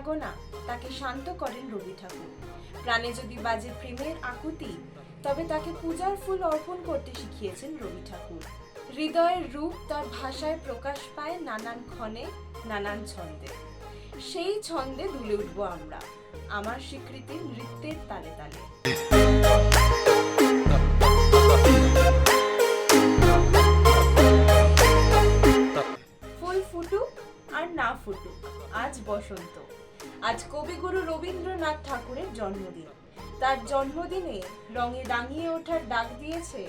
আনাগোনা তাকে শান্ত করেন রবি ঠাকুর। প্রাণে যদি বাজে প্রেমের আকুতি, তবে তাকে পূজার ফুল অর্পণ করতে শিখিয়েছেন রবি ঠাকুর। হৃদয়ের রূপ তার ভাষায় প্রকাশ পায় নানান ক্ষণে, নানান ছন্দে। সেই ছন্দে দুলে উঠবো আমরা, আমার স্বীকৃতি নৃত্যের তালে তালে। ফুল ফুটুক আর না ফুটুক, আজ বসন্ত। আজ কবিগুরু রবীন্দ্রনাথ ঠাকুরের জন্মদিন। তার জন্মদিনে রঙে রাঙিয়ে ওঠার ডাক দিয়েছে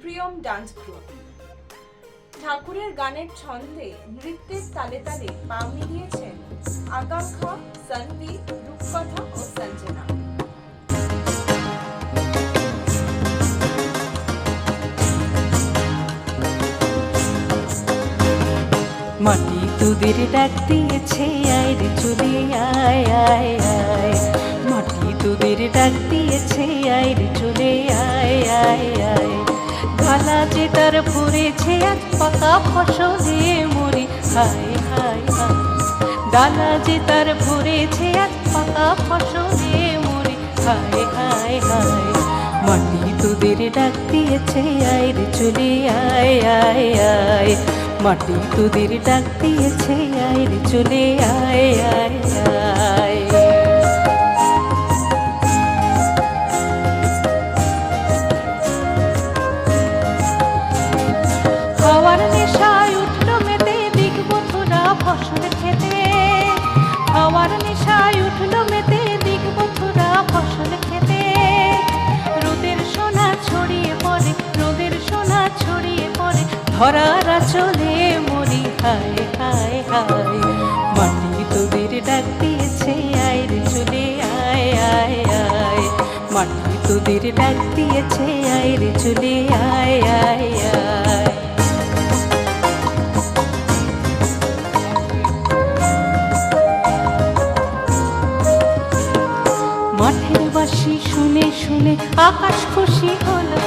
প্রিয়ম ডান্স গ্রুপ। ঠাকুরের গানের ছন্দে নৃত্যের তালে তালে পা মিলিয়েছেন আকাঙ্ক্ষা, সন্দীপ, রূপকথা ও সঞ্জনা। মাটি তোদের ডাক দিয়েছে, আয় রে চলে আয় আয় আয়। মাটি তোদের ডাক দিয়েছে, আয় রে চলে আয় আয় আয়। গালা যে তার ভরেছে আজ পাকা ফসলে মরি। হায় হায় হায়। ডালা যে তার ভরেছে আজ পাকা ফসলে মরি। হায় হায় হায়। মাটি তোদের ডাক দিয়েছে, আয় রে চলে আয় আয় আয়। মাটি তোদের ডাক দিয়েছে আয় চলে আয় আয় আয়। ধরার চলে মরি, হায় হায় হায়। মাটি তোদের ডাক দিয়েছে, আয় রে চলে, আয় আয় আয়। মাটি তোদের ডাক দিয়েছে, আয় রে চলে, আয় আয় আয়। মাঠের বাসি শুনে শুনে আকাশ খুশি হলো।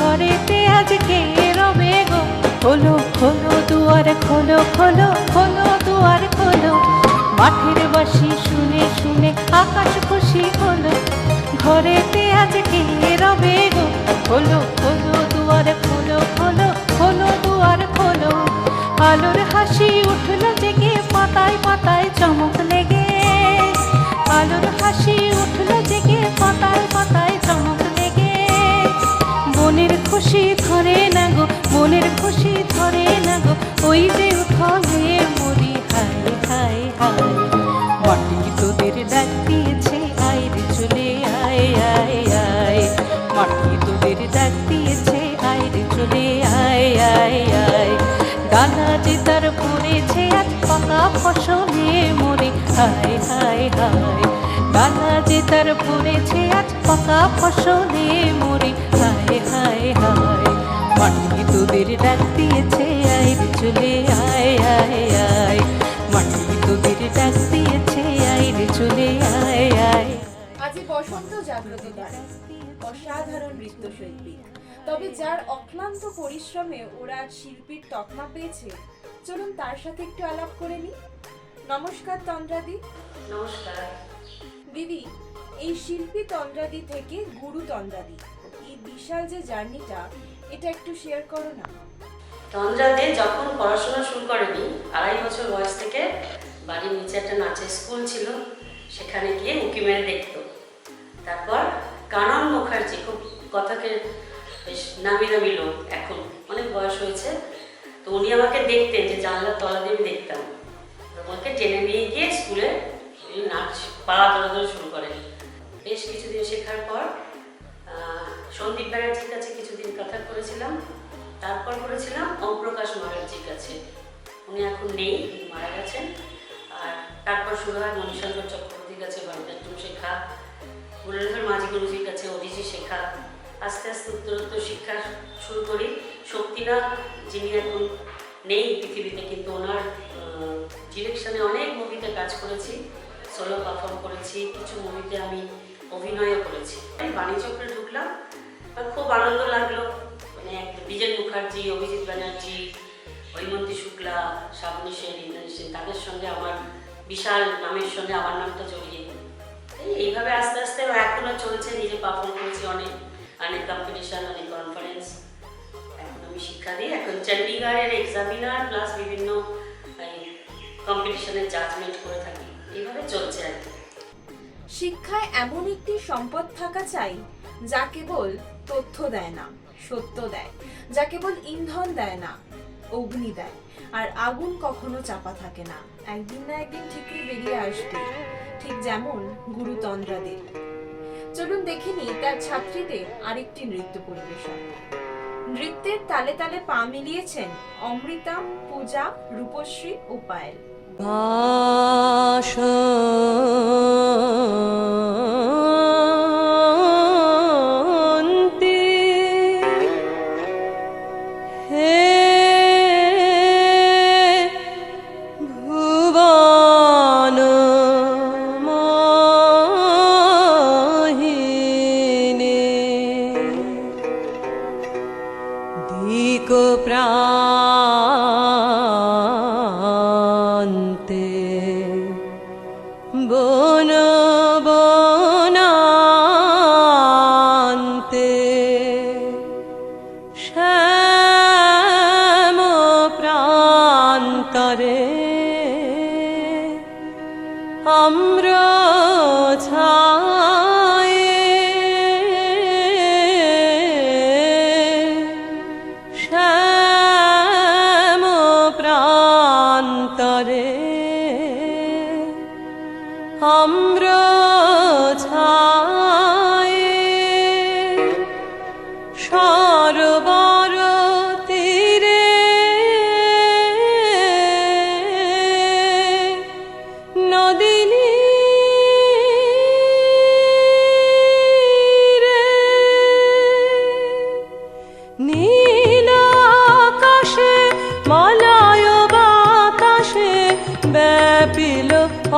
ঘরেতে আজকে রবে গো। খোলো খোলো, দুয়ার খোলো খোলো খোলো, দুয়ার খোলো। মাঠের বাসি শুনে শুনে আকাশ খুশি হলো। ঘরেতে আজকে রবে গো। খোলো খোলো, দুয়ার খোলো খোলো খোলো, দুয়ার খোলো। আলোর হাসি উঠল জেগে, পাতায় পাতায় চমক লেগে। আলোর হাসি উঠল জেগে, পাতায় পাতায় খুশি ধরে না গো, মনের খুশি ধরে না গো, ওই যে উঠলে মরি, হায় হায় হায়। মাটি তোদের ডাক দিয়েছে, আয় রে চলে, আয় আয় আয়। মাটি তোদের ডাক দিয়েছে, আয় রে চলে, আয় আয় আয়। ডানা যে তার পড়েছে, এক পাকা ফসলে মরে, হায় হায় হায়। ডানা যে তার পড়েছে, এক পাকা ফসলে মরে মাটি তোদের ডাক দিয়েছে আয় চলে আয় আয় আয়। মাটি তোদের ডাক দিয়েছে আয় রে চলে আয় আয়। আজি বসন্ত জাগ্রত দ্বারে অসাধারণ নৃত্যশিল্পী। তবে যার অক্লান্ত পরিশ্রমে ওরা শিল্পীর তকমা পেয়েছে চলুন তার সাথে একটু আলাপ করে নি নমস্কার তন্দ্রাদি। নমস্কার। দিদি এই শিল্পী তন্দ্রাদি থেকে গুরু তন্দ্রাদি। এই বিশাল যে জার্নিটা এটা একটু শেয়ার করো না। তন্দ্রাতে যখন পড়াশোনা শুরু করেনি, আড়াই বছর বয়স থেকে বাড়ির নিচে একটা নাচের স্কুল ছিল, সেখানে গিয়ে উঁকি মেরে দেখতো। তারপর কানন মুখার্জি, খুব কথাকে বেশ নামি নামি লোক, এখন অনেক বয়স হয়েছে। তো উনি আমাকে দেখতেন যে জানলার তলা দিয়ে দেখতাম। আমাকে টেনে নিয়ে গিয়ে স্কুলে নাচ পা দৌড়াদৌড়ি শুরু করেন বেশ কিছুদিন শেখার পর সন্দীপ ব্যানার্জির কাছে কিছুদিন কথা করেছিলাম। তারপর করেছিলাম ওমপ্রকাশ মহারাজির কাছে। উনি এখন নেই মারা গেছেন। আর তারপর শুরু হয় মণিশঙ্কর চক্রবর্তীর কাছে ভরতনাট্যম শেখা, মুরলীধর মাঝি গুরুজির কাছে ওডিসি শেখা। আস্তে আস্তে উত্তরোত্তর শিক্ষা শুরু করি। শক্তিনাথ, যিনি এখন নেই পৃথিবীতে, কিন্তু ওনার ডিরেকশনে অনেক মুভিতে কাজ করেছি। সোলো পারফর্ম করেছি, কিছু মুভিতে আমি অভিনয়ও করেছি। আমি বাণীচক্রে ঢুকলাম। আর খুব আনন্দ লাগল। মানে বিজয় মুখার্জি, অভিজিৎ ব্যানার্জি হৈমন্তী শুক্লা শ্রাবণী সেন ইন্দ্রাণী সেন, তাদের সঙ্গে আমার বিশাল নামের সঙ্গে আমার নামটা জড়িয়ে এইভাবে আস্তে আস্তে এখনও চলছে, নিজে পারফর্ম করেছি অনেক অনেক কম্পিটিশন অনেক কনফারেন্স এখন আমি শিক্ষা দিই। এখন চণ্ডীগড়ের এক্সামিনার প্লাস বিভিন্ন কম্পিটিশনের জাজমেন্ট করে থাকি। এইভাবে চলছে আর কি। শিক্ষায় এমন একটি সম্পদ থাকা চাই, যা কেবল তথ্য দেয় না, সত্য দেয়, যা কেবল ইন্ধন দেয় না, অগ্নি দেয়। আর আগুন কখনো চাপা থাকে না, একদিন না একদিন ঠিকই বেরিয়ে আসবে, ঠিক যেমন গুরু তন্দ্রাদের চলুন দেখিনি তার ছাত্রীদের আরেকটি নৃত্য পরিবেশন। নৃত্যের তালে তালে পা মিলিয়েছেন অমৃতা পূজা, রূপশ্রী ও পায়েল। আম্র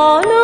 follow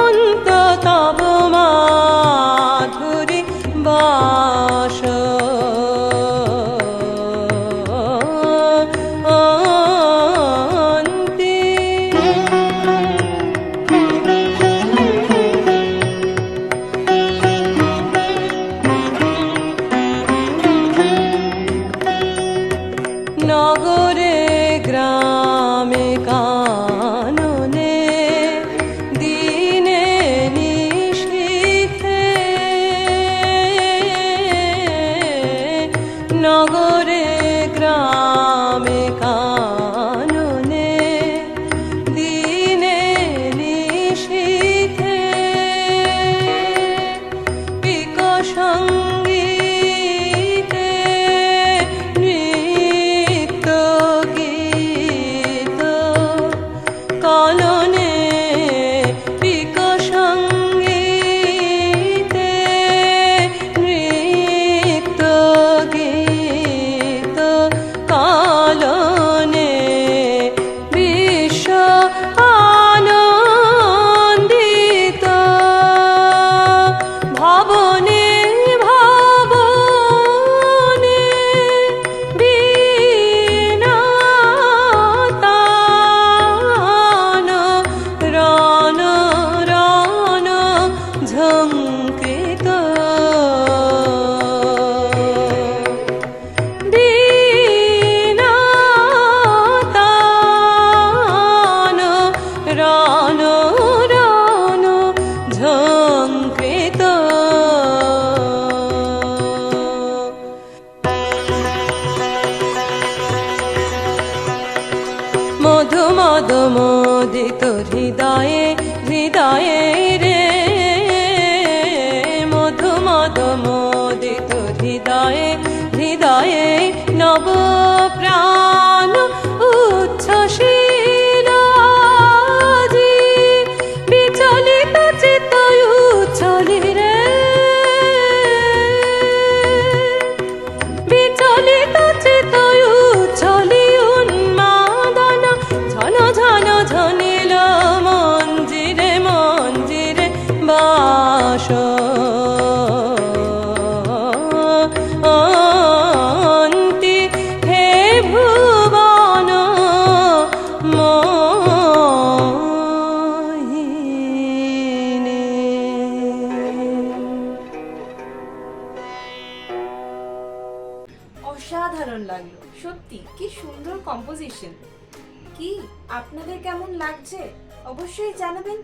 concreto.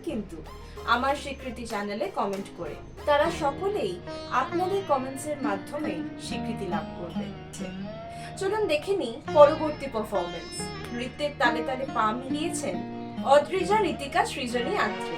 কিন্তু আমার স্বীকৃতি চ্যানেলে কমেন্ট করে। তারা সকলেই আপনাদের কমেন্টসের মাধ্যমে স্বীকৃতি লাভ করবে। চলুন দেখে নিই পরবর্তী পারফরমেন্স নৃত্যের তালে তালে পা মিলিয়েছেন অদ্রিজা রীতিকা সৃজনী আত্রে।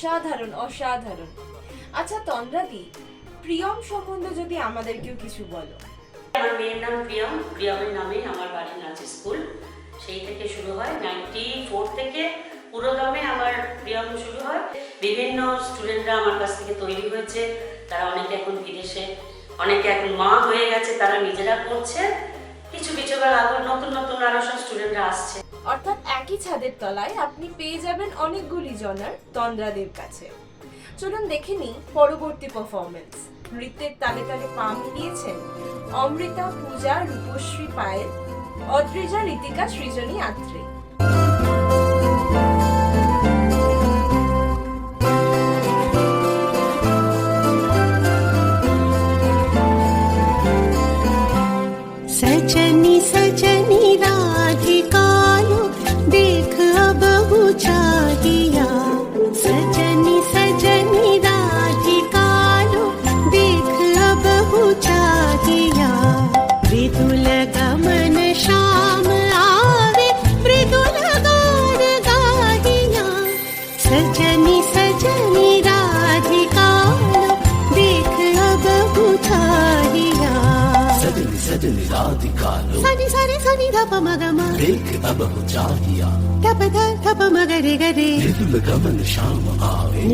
অসাধারণ অসাধারণ। আচ্ছা তন্দ্রাদি, প্রিয়ম সম্বন্ধে যদি আমাদেরকেও কিছু বলো। আমার মেয়ের নাম প্রিয়ম। প্রিয়মের নামেই আমার বাড়ির নাচ স্কুল। সেই থেকে শুরু হয় নাইনটি ফোর থেকে পুরোদমে আমার প্রিয়ম শুরু হয়। বিভিন্ন স্টুডেন্টরা আমার কাছ থেকে তৈরি হয়েছে। তারা অনেকে এখন বিদেশে, অনেকে এখন মা হয়ে গেছে, তারা নিজেরা করছে। কিছু কিছু বার নতুন নতুন আরও স্টুডেন্টরা আসছে। অর্থাৎ একই ছাদের তলায় আপনি পেয়ে যাবেন অনেকগুলি জনার তন্দ্রাদের কাছে। চলুন দেখে নিই পরবর্তী পারফরমেন্স নৃত্যের তালে তালে পা মিলিয়েছেন অমৃতা, পূজা, রূপশ্রী পায়েল, অদ্রিজা, রীতিকা, সৃজনী আত্রে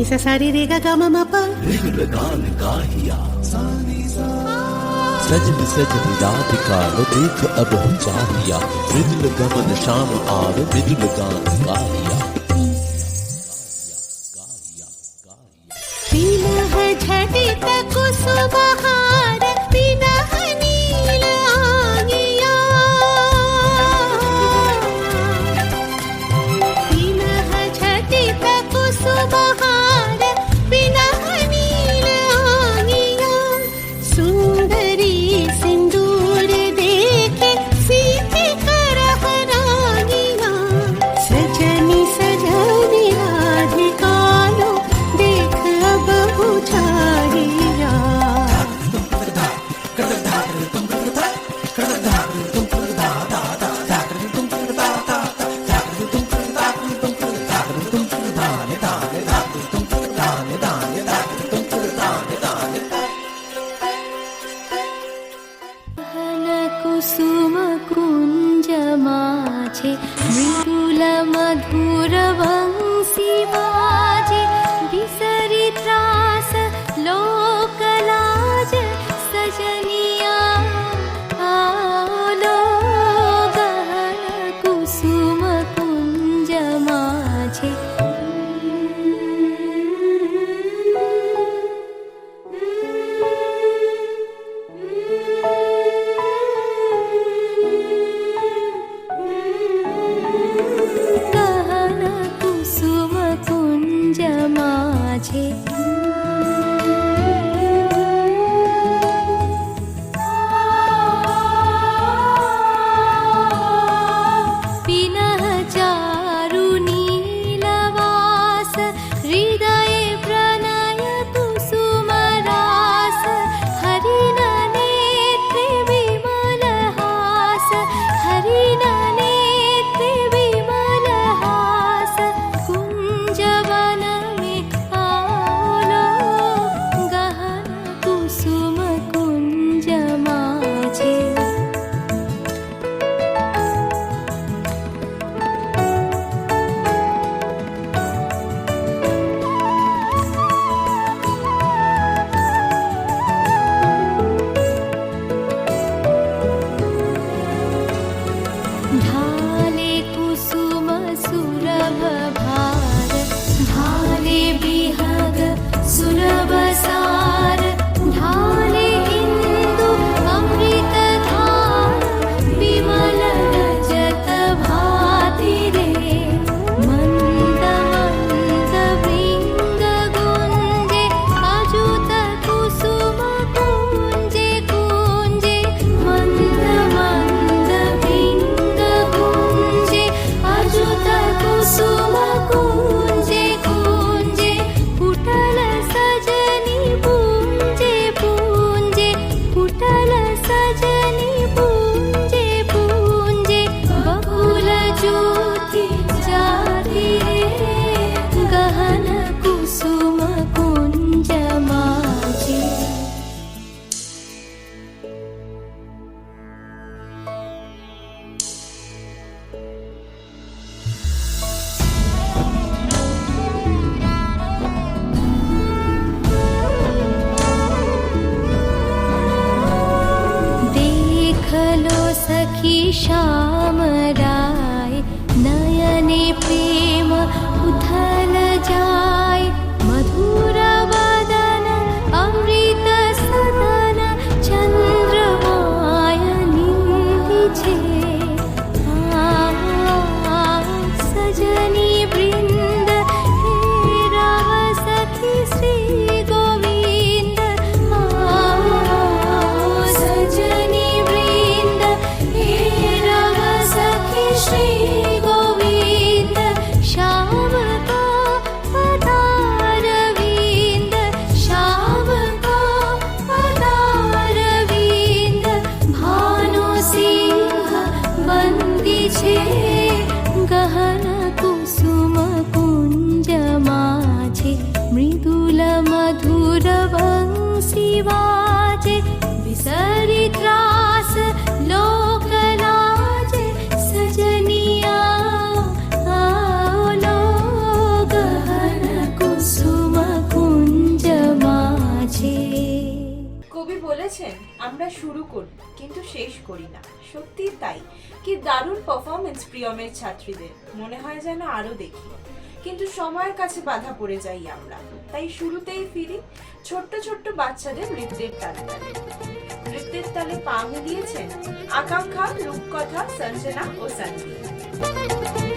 सा सारी रेगा गा मा पा। गान गाहिया सज बिसज रात देख अब हो चाहिया मृदुल गमन शाम आर मृदुल गान गाहिया पीला है तक বলেছেন, আমরা শুরু করি, কিন্তু শেষ করি না। সত্যি তাই। কি দারুণ পারফরমেন্স প্রিয়মের ছাত্রীদের। মনে হয় যেন আরও দেখি। কিন্তু সময়ের কাছে বাধা পড়ে যাই আমরা। তাই শুরুতেই ফিরি ছোট্ট ছোট্ট বাচ্চাদের নৃত্যের তালে তালে। নৃত্যের তালে পা মিলিয়েছেন আকাঙ্ক্ষা, রূপকথা, সঞ্জনা ও সঞ্জীব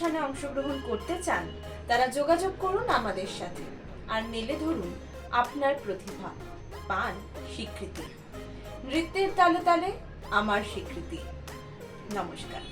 অনুষ্ঠানে অংশগ্রহণ করতে চান, তারা যোগাযোগ করুন আমাদের সাথে আর মেলে ধরুন আপনার প্রতিভা, পান স্বীকৃতি। নৃত্যের তালে তালে, আমার স্বীকৃতি। নমস্কার।